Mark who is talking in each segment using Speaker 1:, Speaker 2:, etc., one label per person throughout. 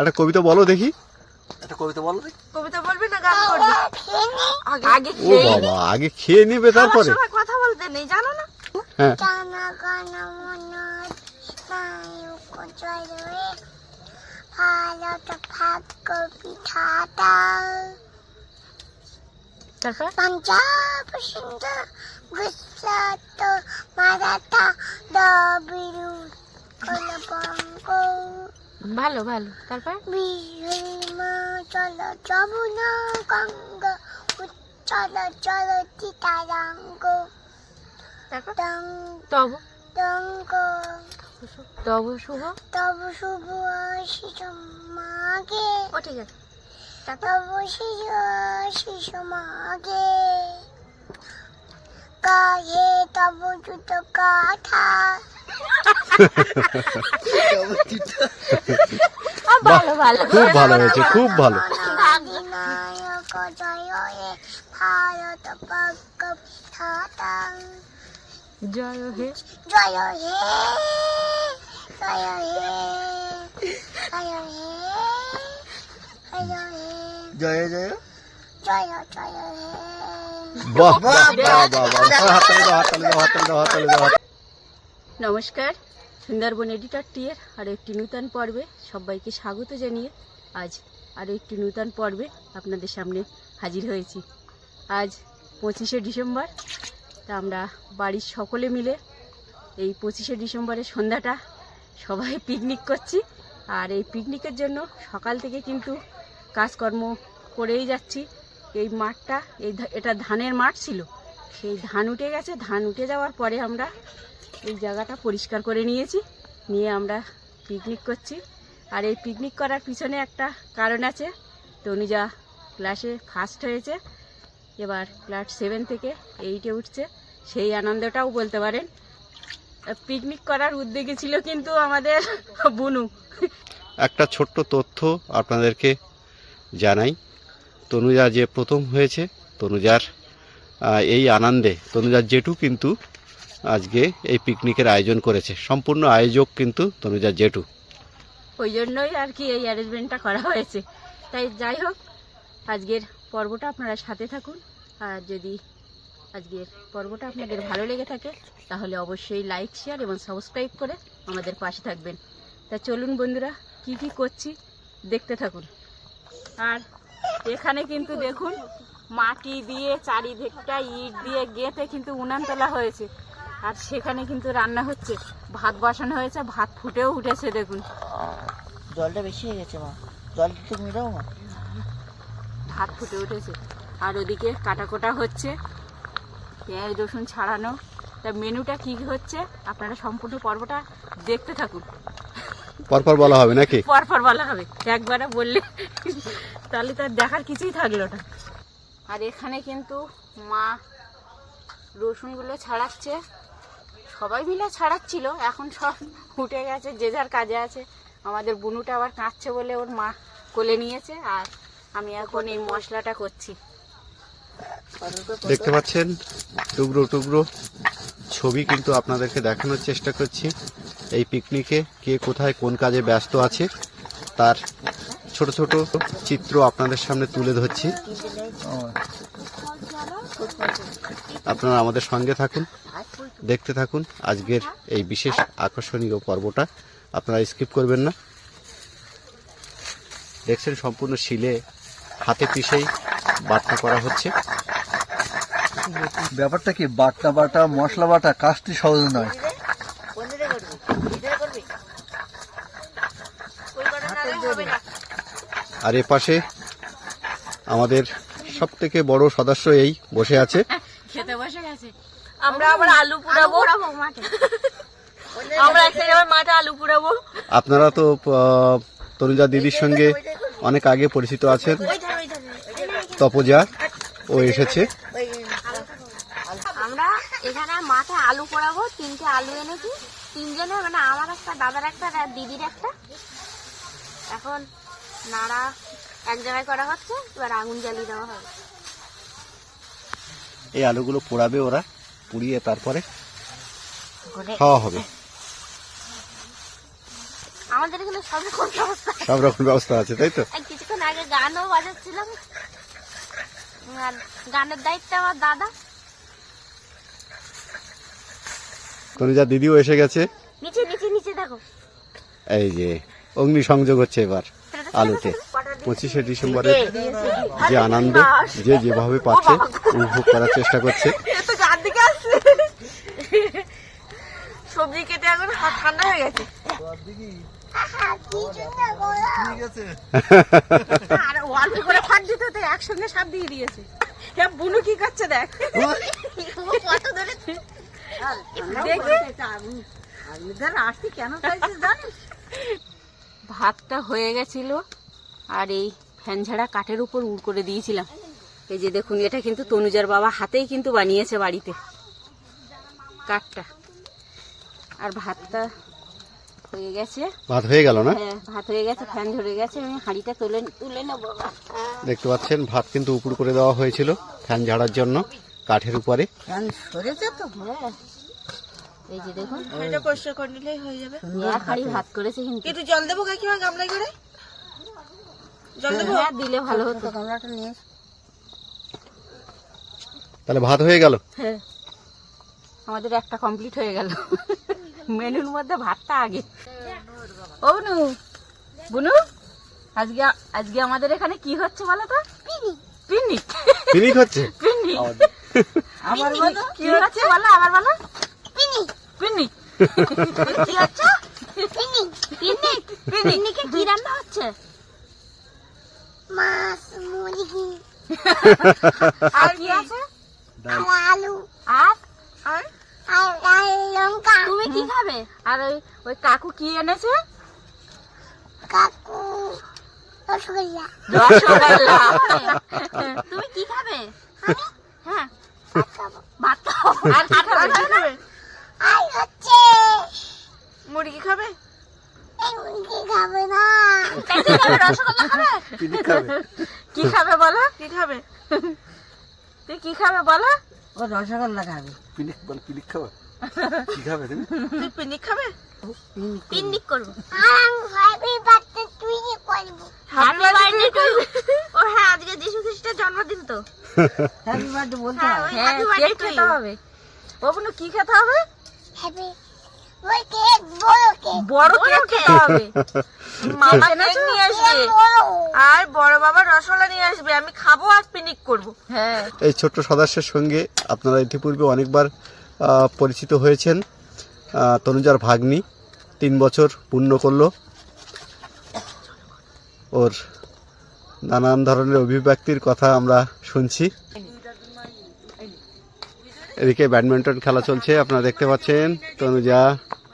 Speaker 1: একটা কবিতা বলো দেখি।
Speaker 2: একটা কবিতা বলো দেখি।
Speaker 3: কবিতা বলবি না গান করবি? আগে আগে
Speaker 1: ও বাবা আগে খেয়ে নেবে তারপরে?
Speaker 3: কথা বলতে নেই জানো না?
Speaker 1: হ্যাঁ।
Speaker 4: পাঞ্জাব সিন্ধ গুজরাট মারাঠা দ্রাবিড় কলবঙ্গ।
Speaker 3: ভালো ভালো। তারপর?
Speaker 4: চল যমুনা গঙ্গা উচ্চল চল
Speaker 3: তারপর?
Speaker 4: দং
Speaker 3: তব?
Speaker 4: দঙ্গ
Speaker 3: তব শুভ?
Speaker 4: তব শুভ শিশু মাগে
Speaker 3: ও, ঠিক আছে।
Speaker 4: তব শিশু শিশু মাগে গায়ে তব জুতো কাঠা
Speaker 1: খুব ভালো হয়েছে খুব ভালো
Speaker 4: জয় হে
Speaker 3: জয় হে
Speaker 4: জয় হে। জয় হে জয়। জয়
Speaker 2: জয় জয়
Speaker 4: হে
Speaker 1: বাহ বাহ বাহ বাহ। বাহ হাততালি দাও হাততালি দাও হাততালি দাও হাততালি দাও।
Speaker 3: নমস্কার। সুন্দরবন এডিটার টিয়ের আরও একটি নূতন পর্বে সবাইকে স্বাগত জানিয়ে আজ আরও একটি নূতন পর্বে আপনাদের সামনে হাজির হয়েছি। আজ পঁচিশে ডিসেম্বর, তা আমরা বাড়ির সকলে মিলে এই পঁচিশে ডিসেম্বরের সন্ধ্যাটা সবাই পিকনিক করছি। আর এই পিকনিকের জন্য সকাল থেকে কিন্তু কাজকর্ম করেই যাচ্ছি। এই মাঠটা, এই এটা ধানের মাঠ ছিল। সেই ধান উঠে গেছে। ধান উঠে যাওয়ার পরে আমরা এই জায়গাটা পরিষ্কার করে নিয়েছি। নিয়ে আমরা পিকনিক করছি। আর এই পিকনিক করার পিছনে একটা কারণ আছে। তনুজা ক্লাসে ফার্স্ট হয়েছে। এবার ক্লাস সেভেন থেকে এইটে উঠছে। সেই আনন্দটাও বলতে পারেন। পিকনিক করার উদ্যোগে ছিল কিন্তু আমাদের বুনু।
Speaker 1: একটা ছোট্ট তথ্য আপনাদেরকে জানাই। তনুজা যে প্রথম হয়েছে, তনুজার এই আনন্দে, তনুজার জেঠু কিন্তু আজকে এই পিকনিকের আয়োজন করেছে। সম্পূর্ণ আয়োজক কিন্তু তনুজার জেঠু।
Speaker 3: ওই জন্যই আর কি এই অ্যারেঞ্জমেন্টটা করা হয়েছে। তাই যাই হোক, আজকের পর্বটা আপনারা সাথে থাকুন। আর যদি আজকের পর্বটা আপনাদের ভালো লেগে থাকে, তাহলে অবশ্যই লাইক শেয়ার এবং সাবস্ক্রাইব করে আমাদের পাশে থাকবেন। তা চলুন বন্ধুরা, কি কি করছি দেখতে থাকুন। আর এখানে কিন্তু দেখুন, মাটি দিয়ে চারিদিকটা ইট দিয়ে গেঁথে কিন্তু উনান তোলা হয়েছে। আর সেখানে কিন্তু রান্না হচ্ছে। ভাত বসানো হয়েছে ভাত ফুটেও উঠেছে দেখুন।
Speaker 5: জলটা বেশি হয়ে গেছে মা। জল একটু মেটাও মা?
Speaker 3: ভাত ফুটে উঠেছে। আর ওদিকে কাটা কোটা হচ্ছে পেঁয়াজ রসুন ছাড়ানো। তা মেনুটা কি হচ্ছে? আপনারা সম্পূর্ণ পর্বটা দেখতে থাকুন।
Speaker 1: পরপর বলা হবে নাকি?
Speaker 3: পরপর বলা হবে। একবারে বললে তাহলে তার দেখার কিছুই থাকল না। আর এখানে কিন্তু মা রসুনগুলো ছাড়াচ্ছে। সবাই মিলে ছাড়াচ্ছিল। এখন সব উঠে গেছে, যে যার কাজে আছে। আমাদের বুনুটা আবার কাঁদছে বলে ওর মা কোলে নিয়েছে আর আমি এখন এই মশলাটা করছি।
Speaker 1: দেখতে পাচ্ছেন, টুকরো টুকরো ছবি কিন্তু আপনাদেরকে দেখানোর চেষ্টা করছি। এই পিকনিকে কে কোথায় কোন কাজে ব্যস্ত আছে, তার ছোট ছোট চিত্র আপনাদের সামনে তুলে ধরছি। আপনারা আমাদের সঙ্গে থাকুন। দেখতে থাকুন। আজকের এই বিশেষ আকর্ষণীয় পর্বটা আপনারা স্কিপ করবেন না। দেখছেন সম্পূর্ণ শিলে হাতে পিষেই বাটনা করা হচ্ছে।
Speaker 2: ব্যাপারটা কি বাটা বাটা মশলা বাটা কাজটি সহজ নয়।
Speaker 1: আর এ পাশে আমাদের সব থেকে বড় সদস্য এই বসে আছে।
Speaker 3: আমরা আবার আলু পুরাবো আমরা একসাথে আবার মাঠে আলু পুরাবো
Speaker 1: আপনারা তো তনুজা দিদির সঙ্গে অনেক আগে পরিচিত আছেন। তপজা ও এসেছে।
Speaker 4: আমরা এখানে মাঠে আলু পোড়াবো তিনটে আলু এনেছি। তিনজনে মানে আমার একটা দাদার একটা দিদির একটা। এখন নাড়া এক জায়গায় করা হচ্ছে এবার আগুন জ্বালিয়ে দেওয়া হবে।
Speaker 1: এই আলুগুলো পোড়াবে ওরা? পুড়িয়ে তারপরে খাওয়া হবে।
Speaker 4: আমাদের এখানে সব রকম ব্যবস্থা
Speaker 1: সব রকম ব্যবস্থা আছে তাই তো?
Speaker 4: কিছুক্ষণ আগে গানও বাজাচ্ছিলাম। আর গানের দায়িত্ব আমার দাদা।
Speaker 1: তনুজা দিদিও এসে গেছে।
Speaker 4: নিচে নিচে নিচে দেখো।
Speaker 1: এই যে অগ্নি সংযোগ হচ্ছে এবার আলুতে। পঁচিশে ডিসেম্বরের যে আনন্দ যে যেভাবে পাচ্ছে উপভোগ করার চেষ্টা করছে।
Speaker 5: সবজি কেটে এখন হাত ঠান্ডা হয়ে গেছে।
Speaker 3: তো একসঙ্গে সব দিয়ে দিয়েছে। হ্যাঁ বুনু করছে দেখ।
Speaker 4: ধরে
Speaker 3: ভাতটা হয়ে গেছিল আর এই ফ্যান ঝাড়া কাঠের উপর উড় করে দিয়েছিলাম। এই যে দেখুন, এটা কিন্তু তনুজার বাবা হাতেই কিন্তু বানিয়েছে বাড়িতে। কাঠটা। আর ভাতটা হয়ে গেছে।
Speaker 1: ভাত হয়ে গেল না?
Speaker 3: হ্যাঁ ভাত হয়ে গেছে ফ্যান ধরে গেছে আমি হাঁড়িটা তুলে তুলে নেব
Speaker 1: দেখতে পাচ্ছেন ভাত কিন্তু উপর করে দেওয়া হয়েছিল ফ্যান ঝাড়ার জন্য কাঠের উপরে।
Speaker 5: সরেছে তো?
Speaker 3: হ্যাঁ। এই যে দেখুন।
Speaker 5: এটা পরিষ্কার করে নিলেই হয়ে যাবে।
Speaker 3: এক হাঁড়ি ভাত করেছে কিন্তু।
Speaker 5: একটু জল দেবো কাকিমা গামলায় করে? জল দেবো?
Speaker 3: হ্যাঁ দিলে ভালো হতো।
Speaker 5: গামলাটা নিয়ে
Speaker 1: তাহলে ভাত হয়ে গেল?
Speaker 3: হ্যাঁ। আমাদের একটা কমপ্লিট হয়ে গেল। মেনুর মধ্যে ভাতটা আগে। ও বুনু বুনু আজকে আজকে আমাদের এখানে কি হচ্ছে বলো তো? পিকনিক।
Speaker 1: পিনিক হচ্ছে?
Speaker 3: পিকনিক। আমার বলো কি হচ্ছে বলো আবার বলো। পিকনিক। পিকনিক। কি হচ্ছে?
Speaker 4: Picnic picnic. পিকনিকে কি রান্না হচ্ছে? মাছ মুরগি।
Speaker 3: আর কি আছে
Speaker 4: আলু
Speaker 3: আর
Speaker 5: আর
Speaker 4: আর আর লঙ্কা তুমি কি খাবে?
Speaker 3: আর ওই ওই কাকু কি এনেছে?
Speaker 4: কাকু রসগোল্লা।
Speaker 3: রসগোল্লা।
Speaker 4: তুমি কি খাবে? হ্যাঁ।
Speaker 3: ভাত খাও। আর কি খাবে?
Speaker 4: আর হচ্ছে
Speaker 5: মুরগি খাবে?
Speaker 4: খাবে না। রসগোল্লা খাবে?
Speaker 3: কি খাবে বলো?
Speaker 5: কি খাবে?
Speaker 3: তুই কি খাবে বলো?
Speaker 5: ও রসগোল্লা খাবে।
Speaker 1: পিনিক বল পিনিক খাবে কি খাবে তুমি?
Speaker 5: তুই পিকনিক খাবে?
Speaker 4: পিকনিক করব। আর হ্যাপি বার্থডে তুই করব। হ্যাপি বার্থডে টু ও হ্যাঁ আজকে যিশু খ্রিস্টের জন্মদিন তো।
Speaker 5: হ্যাপি বার্থডে বলতে হবে।
Speaker 4: ওই happy
Speaker 3: কেক
Speaker 4: birthday to
Speaker 3: খেতে হবে। ও বোনো কি খেতে হবে?
Speaker 4: হ্যাপি ওই কেক বড় কেক
Speaker 3: বড় কেক খেতে হবে।
Speaker 5: মামা কেক নিয়ে আসবে। আর বড় বাবা রসগোল্লা নিয়ে আসবে। আমি খাব আর পিকনিক করব।
Speaker 3: হ্যাঁ।
Speaker 1: এই ছোট্ট সদস্যের সঙ্গে আপনারা ইতিপূর্বে অনেকবার পরিচিত হয়েছেন তনুজার ভাগ্নি, তিন বছর পূর্ণ করল। ওর নানান ধরনের অভিব্যক্তির কথা আমরা শুনছি। এদিকে ব্যাডমিন্টন খেলা চলছে, আপনারা দেখতে পাচ্ছেন তনুজা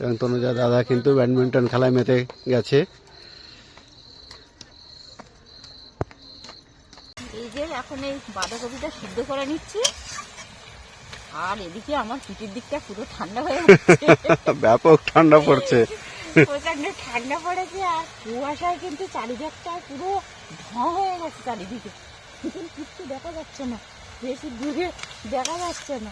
Speaker 1: এবং তনুজা দাদা কিন্তু ব্যাডমিন্টন খেলায় মেতে গেছে।
Speaker 3: এখন এই বাঁধাকপিটা সিদ্ধ করে নিচ্ছি। আর এদিকে আমার পিঠের দিকটা পুরো ঠান্ডা হয়ে
Speaker 1: ব্যাপক ঠান্ডা পড়ছে।
Speaker 3: প্রচণ্ড ঠান্ডা পড়েছে আর কুয়াশায় কিন্তু চারিদিকটা পুরো ধোঁয়া হয়ে গেছে চারিদিকে। কিচ্ছু দেখা যাচ্ছে না বেশি দূরে দেখা যাচ্ছে না।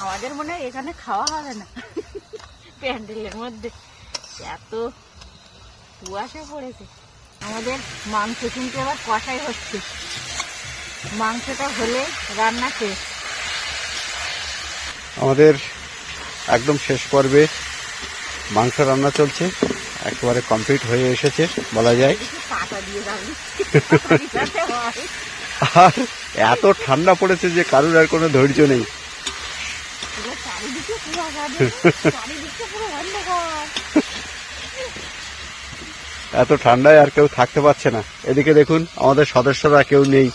Speaker 3: আমাদের মনে হয় এখানে খাওয়া হবে না প্যান্ডেলের মধ্যে। এত কুয়াশা পড়েছে। আমাদের মাংস কিন্তু আবার কষাই হচ্ছে। মাংসটা হলে রান্না শেষ।
Speaker 1: আমাদের একদম শেষ পর্বে মাংস রান্না চলছে। একেবারে কমপ্লিট হয়ে এসেছে, বলা যায়। আর এত ঠান্ডা পড়েছে যে কারুর আর কোনো ধৈর্য নেই। এত ঠান্ডায় আর কেউ থাকতে পারছে না। এদিকে দেখুন, আমাদের সদস্যরা কেউ নেই।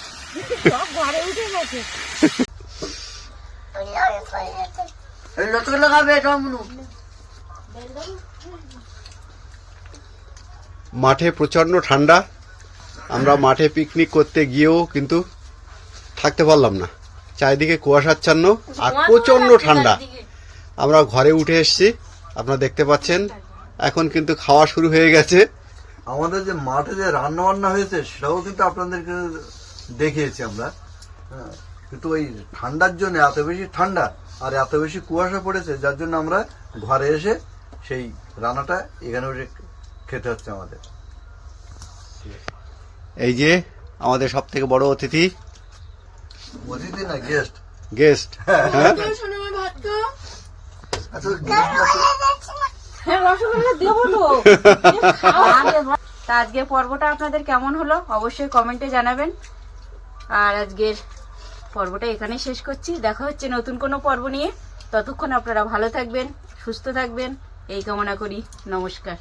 Speaker 1: মাঠে প্রচণ্ড ঠান্ডা। আমরা মাঠে পিকনিক করতে গিয়েও কিন্তু থাকতে পারলাম না। চারিদিকে কুয়াশাচ্ছন্ন আর প্রচণ্ড ঠান্ডা। আমরা ঘরে উঠে এসেছি আপনারা দেখতে পাচ্ছেন। এখন কিন্তু খাওয়া শুরু হয়ে গেছে।
Speaker 2: আমাদের যে মাঠে যে রান্না বান্না হয়েছে সেটাও কিন্তু আপনাদেরকে দেখিয়েছি আমরা। হ্যাঁ, কিন্তু ওই ঠান্ডার জন্য এত বেশি ঠান্ডা আর এত বেশি কুয়াশা পড়েছে যার জন্য আমরা ঘরে এসে সেই রান্নাটা এখানে বসে খেতে হচ্ছে আমাদের।
Speaker 1: এই যে আমাদের সব থেকে বড় অতিথি।
Speaker 2: অতিথি না গেস্ট
Speaker 1: গেস্ট হ্যাঁ।
Speaker 2: আচ্ছা
Speaker 3: তা আজকের পর্বটা আপনাদের কেমন হলো? অবশ্যই কমেন্টে জানাবেন। আর আজকের পর্বটা এখানে শেষ করছি। দেখা হচ্ছে নতুন কোনো পর্ব নিয়ে। ততক্ষণ আপনারা ভালো থাকবেন, সুস্থ থাকবেন। এই কামনা করি। নমস্কার।